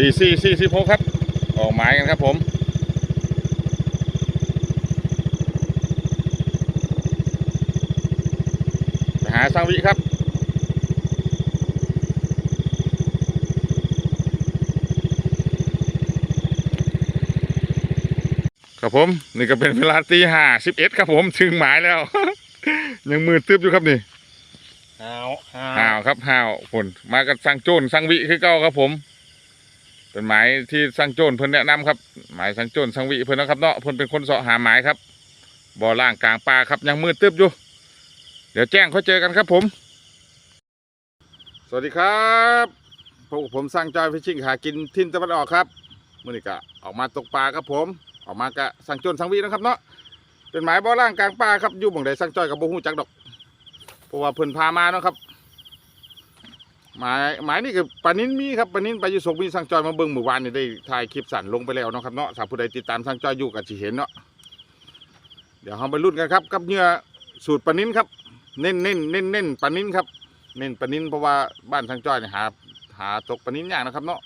สี่สี่สี่สิบหกครับ ออกหมายกันครับผมไปหาสังวิครับครับผม นี่ก็เป็นเวลาตีห้าสิบเอ็ดครับผมถึงหมายแล้ว ยังมือตึบอยู่ครับนี่หาวหาห่าวครับห่าวผลมากันสั่งโจรสั่งวิคือเก้าครับผม เป็นหมายที่สั่งโจรเพิ่นแนะนำครับหมายสั่งโจรสั่งวิเพิ่นนะครับเนาะเพิ่นเป็นคนเสาะหาหมายครับบ่อล่างกลางป่าครับยังมืดตึบอยู่ เดี๋ยวแจ้งเขาเจอกันครับผม สวัสดีครับพวกผมสั่งจอยฟิชชิ่งหากินทินตะวันออกครับมื่อนี้ก็ออกมาตกปลาครับผม ออกมากะสั่งโจรสั่งวินะครับเนาะเป็นหมายบ่อล่างกลางป่าครับอยู่บ่งใดสั่งจอยกับบ่ฮู้จักดอกเพราะว่าเพิ่นพามาเนาะครับ หมายหมายนี่คือปานินมีครับปานินไปอยู่สกมีสังจอยมาเบิ่งเมื่อวานนี่ได้ถ่ายคลิปสั่นลงไปแล้วเนาะครับเนาะถ้าผู้ใดติดตามสังจอยอยู่ก็สิเห็นเนาะเดี๋ยวเราไปลุ้นกันครับกับเหยื่อสูตรปานินครับ เน้นเน้นเน้นเน้นปานินครับ เน้นปานินเพราะว่าบ้านสังจอยเนี่ยหาหาตกปานินยากนะครับเนาะ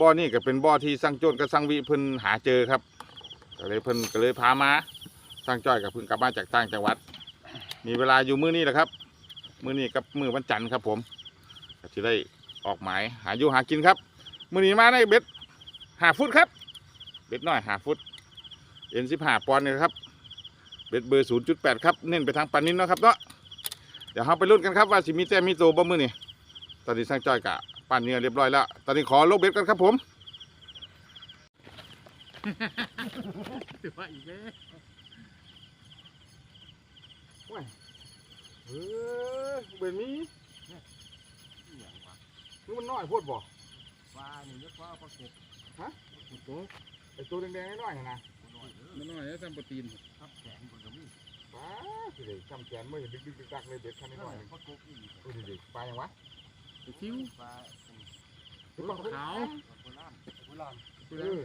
บ่อนี่ก็เป็นบ่อที่สังโจรกับสังวิเพิ่นหาเจอครับก็เลยเพิ่นก็เลยพามาสังจอยกับเพิ่งกลับมาจากต่างจังหวัด มีเวลาอยู่มื้อนี้แหละครับ มื้อนี้กับมื้อวันจันทร์ครับผม ก็จะได้ออกหมายหาอยู่หากินครับ มือนี้มาในเบ็ดหาฟุตครับ เบ็ดน้อยหาฟุตเอ็นสิบหาปอนด์นี่ครับ เบ็ดเบอร์ศูนย์จุดแปดครับ เน้นไปทางปลานินเนาะครับเนาะ เดี๋ยวเราไปลุ้นกันครับว่าสิมีแต้มมีโตบ่มือนี้ตอนนี้สร้างจ้อยกะปั่นเนื้อเรียบร้อยแล้ว ตอนนี้ขอลงเบ็ดกันครับผมถือว่าอีกแล้วเออเบ็ดนี้ นี่มันน้อยพูดบ่ปลานี่เรียกว่าปลากบฮะปลากบไอตัวแดงๆน้อยๆนะมันน้อยแล้วจำปลาตีนครับแขนคนก็มีปลาสิเลยจำแขนมือดึกดึกดึกดักเลยเบ็ดคันนี้หน่อยหนึ่งปลากบอีกดูดิดิปลาอย่างวะปลาคิ้วปลาปลาขาวโบราณโบราณเออ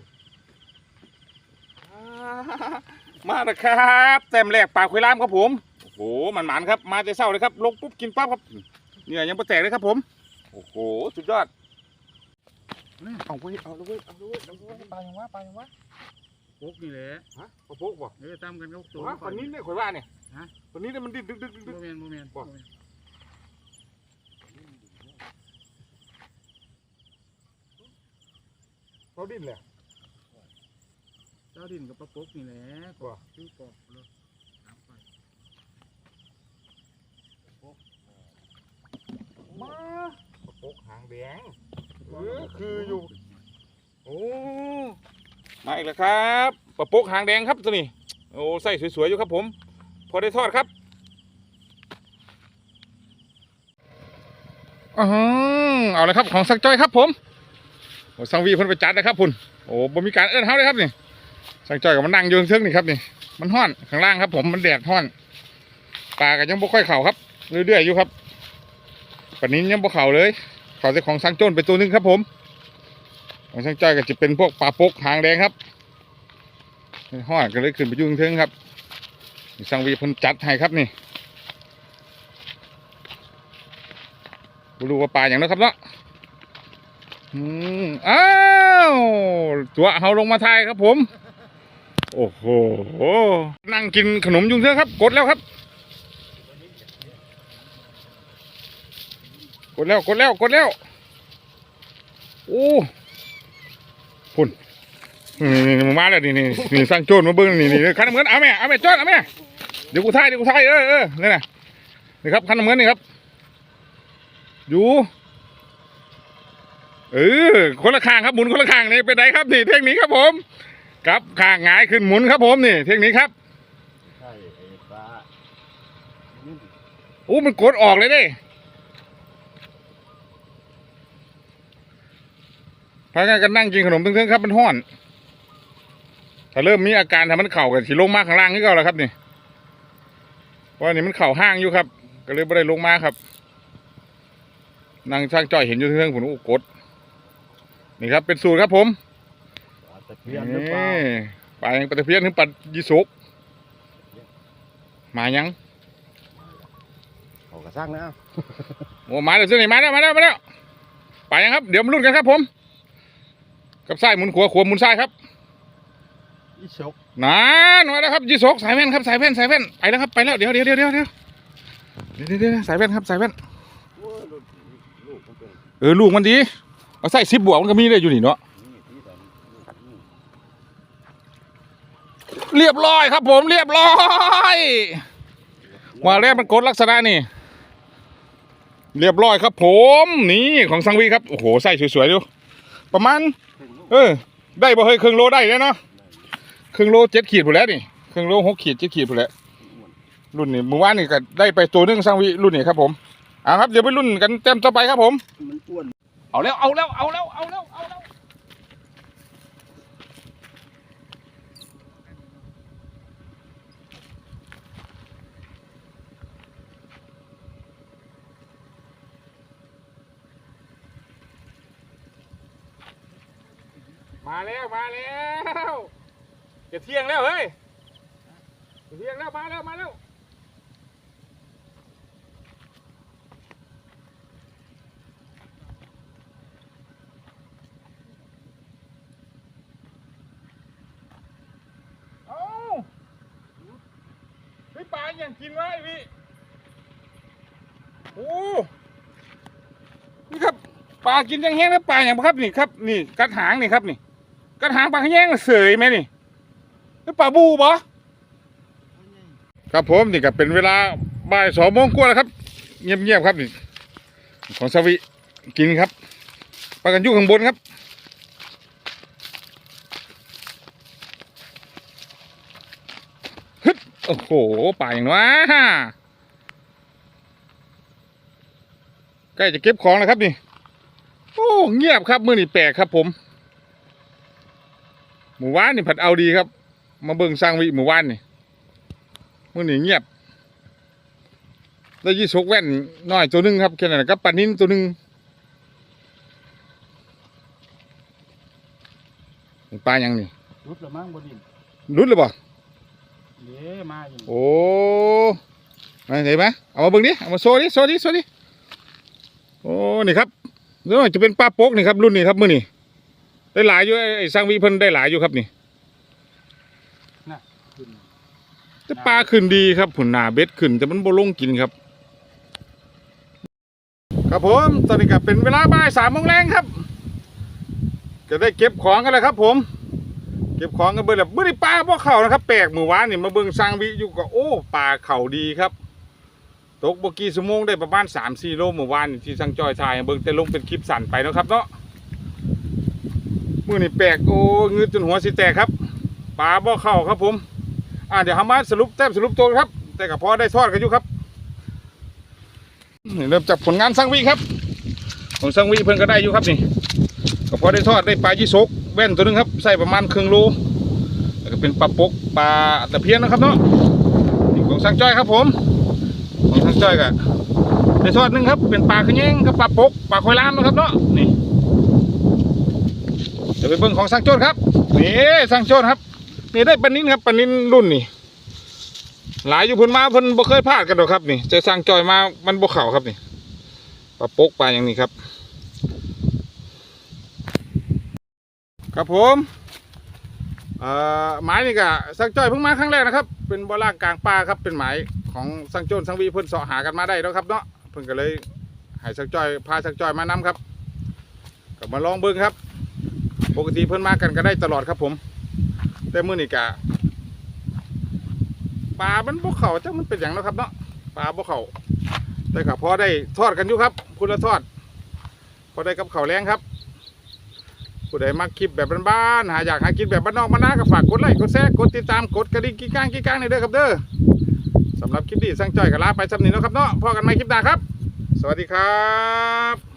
มาแล้วครับแต้มแรกปลาคุยลามครับผมโอ้โหมันหมันครับมาแต่เช้าเลยครับลงปุ๊บกินปั๊บครับเนี่ยยังไม่แตกเลยครับผม โอ้โห สุดยอดเอาไปเอาเลยเอาเลยเอาเลยปลาอย่างวะปลาอย่างวะกบนี่แหละฮะปลาโป๊กบ่เออตามกันเขาตัวฮะปลานี้เนี่ยข่อยว่าเนี่ยฮะปลานี้เนี่ยมันดิ้นดึกดึกดึกโมดึกเมนโมเมนบ่เขาดิ้นเลยเจ้าดินกับปลากบนี่แหละบ่คิ้วกบเลยตามไป มาปลาโป๊กหาง แดงเออคืออยู่ โอ้มาอีกแล้วครับปลาโป๊กหางแดงครับตัวนี้โอ้ใส่สวยๆอยู่ครับผม พอได้ทอดครับอือหือเอาเลยครับของสักจ้อยครับผมโอ้สังวีเพิ่นไปจัดนะครับพุ่นโอ้บ่มีการเอื้อนเฮาเลยครับนี่สังจ้อยกับมันนั่งอยู่เชิงนี่ครับนี่มันห้อนข้างล่างครับ ผมมันแดดห้อนปลาก็ยังบ่ค่อยเข่าครับเรื่อยๆอยู่ครับปานนี้ยังบ่เข่าเลย เข่าแต่ของสังโจนไปตัวหนึงครับผม ของสังจ้อยก็จะเป็นพวกปลาปกหางแดงครับห้อนก็เลยขึ้นไปยุ่งเทิงครับสังวีพิ่นจัดให้ครับนี่บ่รู้ว่าปลาอย่างนั้นครับเนาะอืมอ้าวตัวเฮาลงมาทายครับผม โอ้โห นั่งกินขนมยุ่งเทืองครับ กดแล้วครับ กดแล้วกดแล้วกดแล้วโอ้พุ่นนี่นี่นี่มาแล้วนี่นี่นี่สร้างโจรมาเบิ้งนี่นี่คันน้ำเงินเอาแม่เอาแม่โจรเอาแม่เดี๋ยวกูถ่ายเดี๋ยวกูถ่ายเออเออนี่นะนี่ครับคันน้ำเงินนี่ครับอยู่เออคนละข้างครับหมุนคนละข้างนี่เป็นไงครับนี่เทคนิคครับผมครับข้างหงายขึ้นหมุนครับผมนี่เทคนิคครับใช่ไอ้ปลาโอ้มันกดออกเลยเด้ พากันกันนั่งกินขนมเพิ่งๆครับมันห้อน ถ้าเริ่มมีอาการถ้ามันเข่ากันสิลงมาข้างล่างนี่ก็แล้วครับนี่เพราะอันนี้มันเข่าห้างอยู่ครับ ก็เลยไม่ได้ลงมาครับนั่งช่างจ้อยเห็นอยู่เทิงๆผมโอ้กดนี่ครับเป็นสูตรครับผมปลาตะเพียนหรือเปล่านี่ปลายังปลาตะเพียนถึงปลายีสุกมายังเขากระสร้างนะโอ้มาแล้วสินี่มาแล้วมาแล้วมาแล้วไปยังครับ เดี๋ยวมาลุ้นกันครับผม กับไส้หมุนขวาขวาหมุนไส้ครับยี่สกนานมาแล้วครับยี่สกสายแว่นครับสายแว่นสายแว่นไปแล้วครับไปแล้วเดี๋ยวเดี๋ยวเดี๋ยวเดี๋ยวเดี๋ยวสายแว่นครับสายแว่นเออลูกมันดีเอาไส้ซิบบวกมันก็มีได้อยู่นี่เนาะเรียบร้อยครับผมเรียบร้อยว่าแล้วมันกดลักษณะนี่ เรียบร้อยครับผมนี่ของสังวีครับโอ้โหไส้สวยๆดู ประมาณ เออ ได้บ่เฮ้ยครึ่งโลได้แล้วเนาะครึ่งโลเจ็ดขีดผู้นแหล้วนี่ครึ่งโลหกขีดเจ็ดขีดผู้นแหล้วรุ่นนี้เมื่อวานนี่ก็ได้ไปตัวหนึงสร้างวิรุ่นนี้ครับผมเอาครับเดี๋ยวไปรุ่นกันเต็มต่อไปครับผม มันอ้วน เอาแล้วเอาแล้วเอาแล้วเอาแล้วเอาแล้ว มาแล้วมาแล้วจะเที่ยงแล้วเฮ้ยเที่ยงแล้วมาแล้วมาแล้วเอาเฮ้ยปลาอย่างกินไว้พี่โอ้นี่ครับปลากินยังแห้งแล้วปลาอย่างครับนี่ครับ นี่กัดหางนี่ครับนี่ กัดหางปลาแห้งเสยไหมนี่นี่ปลาบูบ่ครับผมนี่ก็เป็นเวลาบ่ายสองโมงกว่าแล้วครับ เงียบๆครับนี่ของสวิกินครับปลากันยุ่ข้างบนครับฮึโอ้โหป่าอย่างวะใกล้จะเก็บของแล้วครับนี่ โอ้ เงียบครับ มือนี่แปลกครับผม หมู่บ้านนี่ผัดเอาดีครับ มาเบิ่งสร้างวิหมู่บ้านนี่มือนี่เงียบได้ยี่สกแว่นน้อยตัวหนึงครับแค่นั้นนะครับปลานิ้นตัวหนึงนี่ปลายังนี่รุดละมั้งบดินรุดหรือเปล่าเด้มาอยู่โอ้มาเห็นไหมเอามาเบิ่งดิเอามาโซ่ดิโซ่ดิโซ่ดิโอ้นี่ครับนี่จะเป็นปลาโป๊กนี่ครับรุ่นนี้ครับมือนี่ ได้หลายอยู่ไอ้สร้างวิเพิ่นได้หลายอยู่ครับนี่ขึ้นแต่ปลาขึ้นดีครับผุนหนาเบ็ดขึ้น แต่มันบ่ลงกินครับ ครับผมตอนนี้ก็เป็นเวลาบ่ายสามโมงแรงครับ ก็ได้เก็บของกันแล้วครับ ผม เก็บของกันเบิ่งแล้วเบิ่งปลาบ่เข่านะครับ แปลกเมื่อวานนี่มาเบิ่งสร้างวิอยู่ก็โอ้ปลาเข่าดีครับตกบกี่ชั่วโมงได้ประมาณสามสี่โลเมื่อวานที่สังจอยชายเบิ่งแต่ลงเป็นคลิปสั่นไปนะครับเนาะ มือนี่แปลกโอ้เงืดจนหัวสิแตกครับปลาบ่เข้าครับผม อ่าเดี๋ยวทำมาสรุปแต้มสรุปตัวครับ แต่ก็พอได้ทอดกันอยู่ครับเริ่มจากผลงานสังวิครับของสังวิเพิ่นก็ได้อยู่ครับนี่ก็พอได้ทอดได้ปลายี่สกแว่นตัวนึงครับใส่ประมาณครึ่งโลแล้วก็เป็นปลาปกปลาตะเพียนนะครับเนาะนี่ของสังจ้อยครับผมของสังจ้อยก็ได้ทอดนึงครับเป็นปลาขะแยงกับปลาปกปลาคอยลามนะครับเนาะนี่ ดี๋ยวไปเบิ่งของสังโจนครับนี่สังโจนครับนี่ได้ปนินครับปนินรุ่นนี่หลายอยู่พุ่นมาพุ่นบ่เคยพลาดกันหรอกครับนี่จะสร้างจอยมามันบ่เข่าครับนี่ปลาปกปลาอย่างนี้ครับ ครับผมเอ่อหมายนี่ก็สร้างจอยเพิ่งมาครั้งแรกนะครับ เป็นบ่อล่างกลางป่าครับเป็นหมายของสร้างโจนสร้างวีเพิ่นเสาะหากันมาได้แล้วครับเนาะเพิ่นก็เลยให้สร้างจอยพาสร้างจอยมานํครับก็มาลองเบิ่งครับ ปกติเพิ่นมากันก็ได้ตลอดครับผม แต่มื้อนี้กะปลามันบ่เข้าจังมันเป็นอย่างเนาะครับเนาะปลาบ่เขาแต่ก็พอได้ทอดกันอยู่ครับคุณละทอด พอได้กับเขาแรงครับผู้ใดมักคลิปแบบบ้านๆหาอยากหากินแบบบ้านนอกบ้านนาก็ฝากกดไลค์กดแชร์กดติดตามกดกระดิ่งกิ๊กก้างกิ๊กก้างในเด้อครับเด้อสำหรับคลิปนี้สั่งจ่อยกับลาไปสำนีนะครับเนาะพอกันใหม่คลิปหน้าครับ สวัสดีครับ